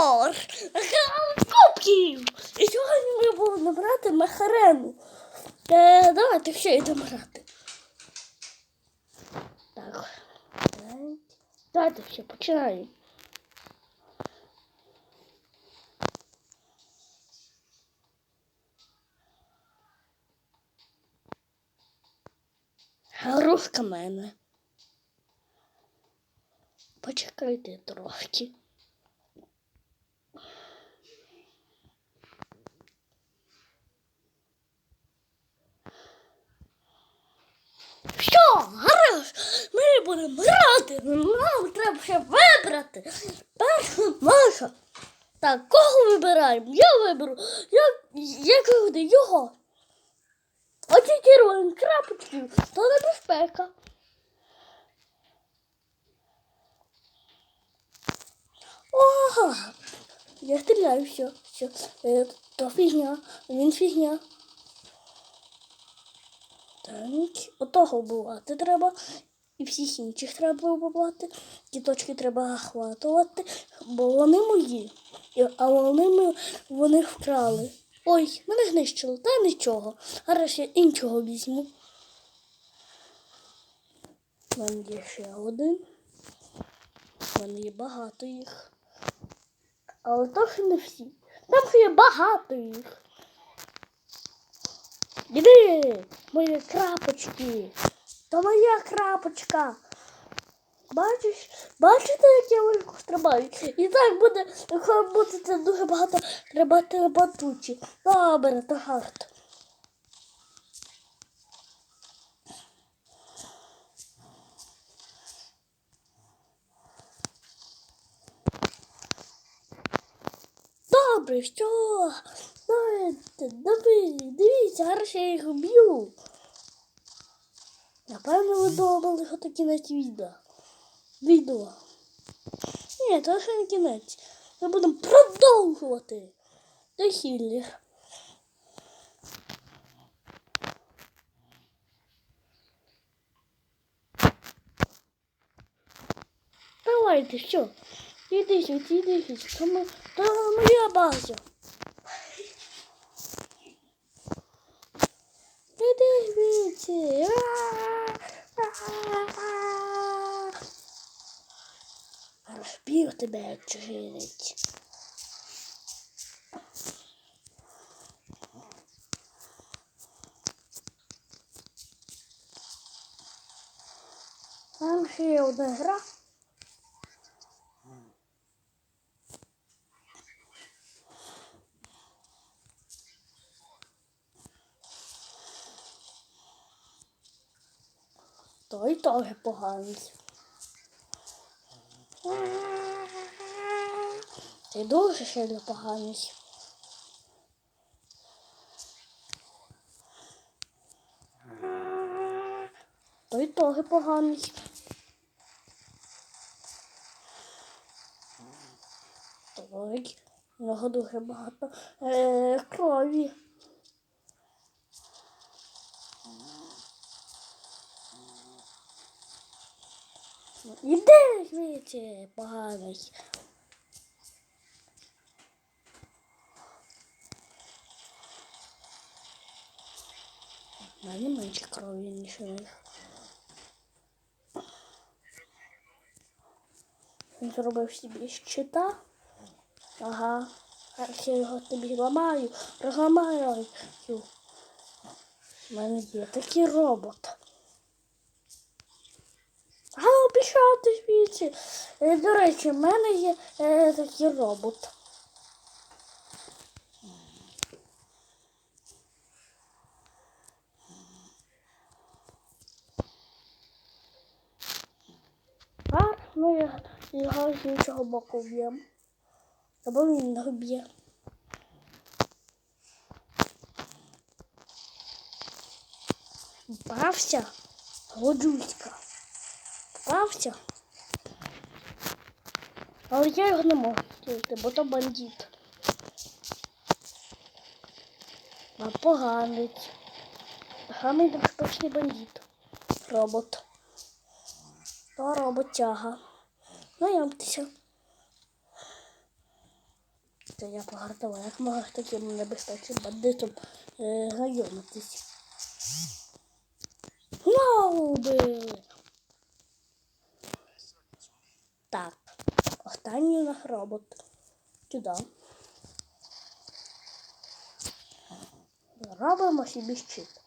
Обзор кубків! І сьогодні ми будемо грати Махарену. Е, давайте все йдемо грати. Так. Давайте все, починаємо. Грушка мене. Почекайте трошки. Що, гараж? Ми будемо грати. Нам треба ще вибрати. Перша наша. Так, кого вибираємо? Я виберу. Я, як буде його. Оці керуємо крапочків, то небезпека. Ого! Я стріляю, все, все. Е, то фігня, він фігня. Так, отого вбивати треба. І всіх інших треба вбивати. Ті точки треба охватувати, бо вони мої. А вони вони вкрали. Ой, мене знищили, та нічого. Зараз я іншого візьму. У мене є ще один. У мене є багато їх. Але то ще не всі. Там ще є багато їх. Іди, мої крапочки. То моя крапочка. Бачиш, бачите, як я легко стрибаю? І так буде, якщо будете дуже багато стрибати на батуті. Добре, то гарно. Добре, що? Давайте, дивіться, зараз я їх б'ю. Напевно, ви думали, що це кінець відео. Відео. Ні, це ще не кінець. Ми будемо продовжувати. До хіллер. Давайте, що? Іди сюди, іди сюди. Це моя база. Іди звідси. Розбив тебе, чужинець. Там ще є одна гра. Той теж поганий. Ти дуже сильно поганий. Той теж поганий. У нього дуже багато е, крові. Іди звідси, поганий. У мене менше крові, ніж. Він зробив собі щита. Ага. Зараз я його тобі ламаю, розламаю. У мене є такий робот. А, пішов ти звідси. Е, До речі, в мене є е, такий робот. Ну я його з іншого боку вб'ємо. Або він його б'є. Попався, годуська. Попався. Але я його не можу стріляти, бо то бандит. А поганець. Самий небезпечний бандит. Робот. То роботяга. Знайомтеся. Це я погартова. Як можна з таким небезпечним бандитом е, знайомитись? Так, останній наш робот. Сюди. Робимо собі щит.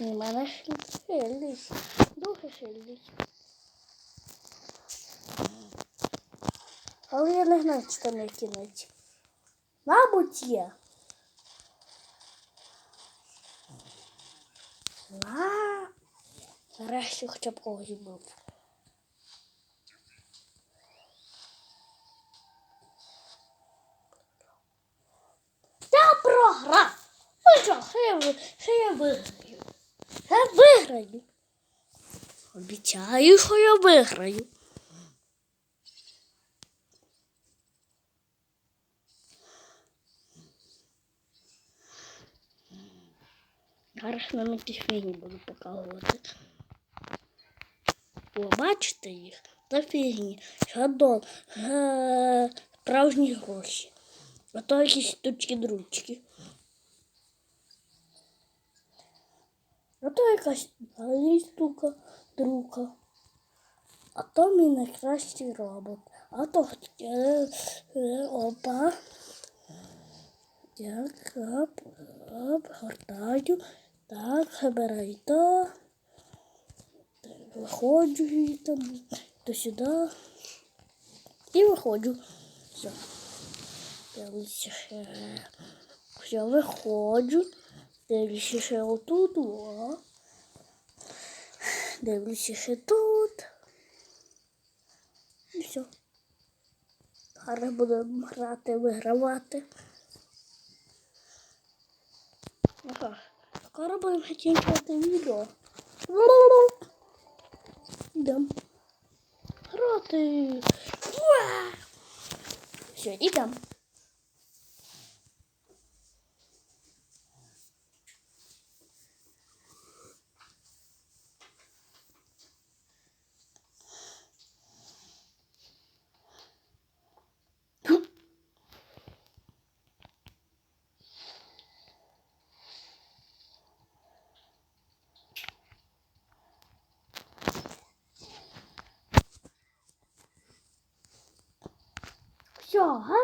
В мене щит сильний. Дуже сильний. Але я не знаю, чи там є кінець. Мабуть, є. А, нарешті хоча б когось був. Я програв. Ну що, що я виграю? Я виграю. Обіцяю, що я виграю. Зараз на мультфільмі буду показувати. О, бачите їх? Та фігні. Шадон. Е, справжні гроші. А то якісь штучки-дручки. А то якась штука, друга. А то мій найкращий робот. А то е, е, опа. Так, оп, оп. Так, забирай то. Виходжу і там до сюди. І виходжу. Все. Дивлюся ще. Все, виходжу. Дивлюся ще отут. О. Дивлюся ще тут. І все. Зараз будемо грати, вигравати. Ага. Скоро будем хотеть это видео. Да. Роты. Все, йдемо.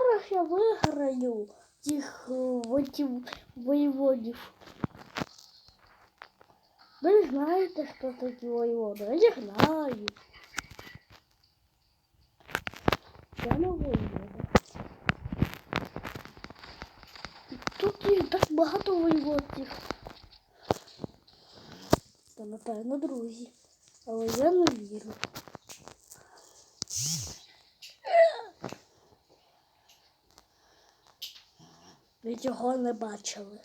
зараз я виграю цих е, воїв, воєводів. Ви знаєте, хто такі воєводи? Я їх знаю. Я не воєвода. Тут їх так багато воєводів. Та напевно, друзі. Але я не вірю. Ви цього не бачили.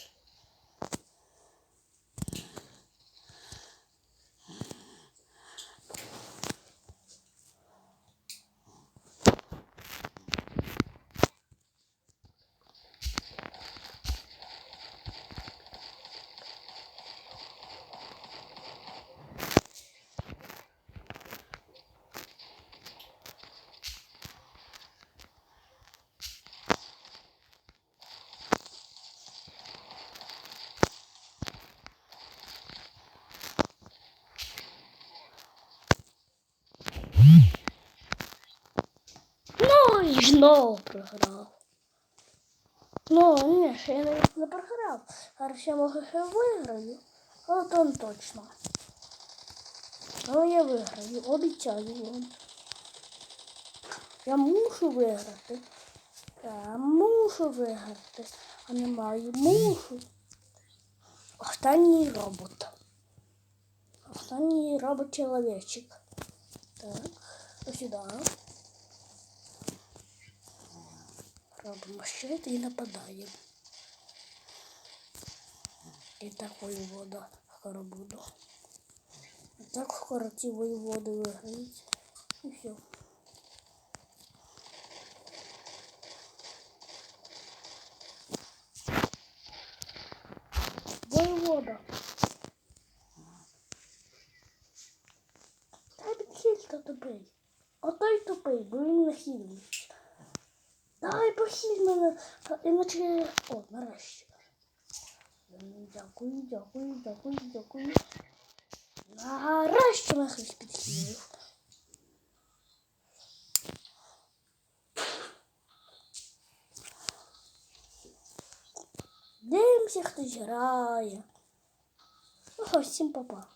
Ну і знову програв. Ну, ні, ще я навіть не програв. Зараз я може ще виграю. Але то точно. Але я виграю, обіцяю вам. Я мушу виграти. Я мушу виграти. А не маю. Мушу. Останній робот. Останній робот-чоловічик. Так, ось сюди. Робимо щит і нападаємо. І так воєвода скоро буду. Так скоро ці воєводи виграють. І все. Воєвода. Та він сілька тупий. Отой тупий, бо він нахильний. Дай похиль мене, іначе. О, нарешті. Дякую, дякую, дякую, дякую. Нарешті мене хтось підхилив. Дивимося, хтось грає. Ого, всім папа.